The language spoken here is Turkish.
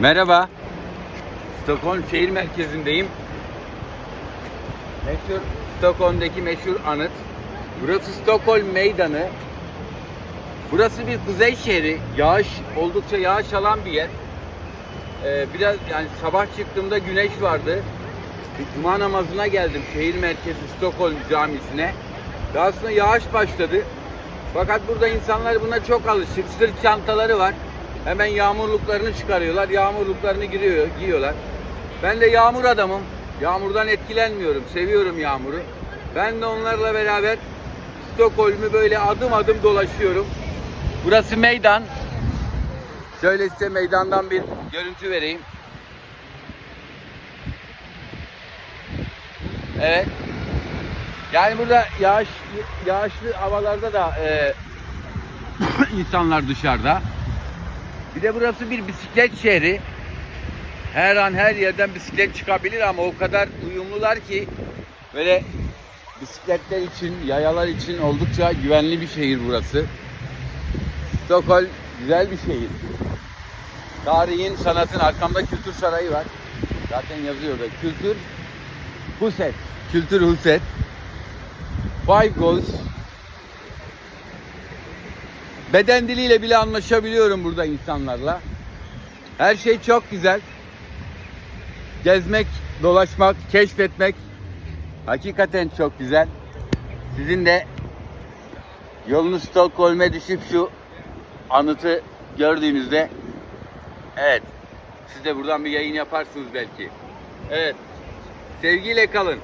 Merhaba. Stockholm şehir merkezindeyim. Meşhur Stockholm'daki meşhur anıt. Burası Stockholm Meydanı. Burası bir kuzey şehri. Yağış oldukça yağış alan bir yer. Ee, biraz yani sabah çıktığımda güneş vardı. Cuma namazına geldim şehir merkezi Stockholm camisine. Daha sonra yağış başladı. Fakat burada insanlar buna çok alışık. Sırt çantaları var. Hemen yağmurluklarını çıkarıyorlar. Yağmurluklarını giriyor, giyiyorlar. Ben de yağmur adamım. Yağmurdan etkilenmiyorum. Seviyorum yağmuru. Ben de onlarla beraber Stockholm'u böyle adım adım dolaşıyorum. Burası meydan. Şöyle size meydandan bir görüntü vereyim. Evet. Yani burada yağış yağışlı havalarda da e, insanlar dışarıda. Bir de burası bir bisiklet şehri. Her an her yerden bisiklet çıkabilir ama o kadar uyumlular ki böyle bisikletler için, yayalar için oldukça güvenli bir şehir burası. Stockholm güzel bir şehir. Tarihin, sanatın arkamda kültür sarayı var. Zaten yazıyor da kültür Huset. Kültür Huset. Five Goals. Beden diliyle bile anlaşabiliyorum burada insanlarla. Her şey çok güzel. Gezmek, dolaşmak, keşfetmek hakikaten çok güzel. Sizin de yolunuz Stockholm'e düşüp şu anıtı gördüğünüzde evet siz de buradan bir yayın yaparsınız belki. Evet. Sevgiyle kalın.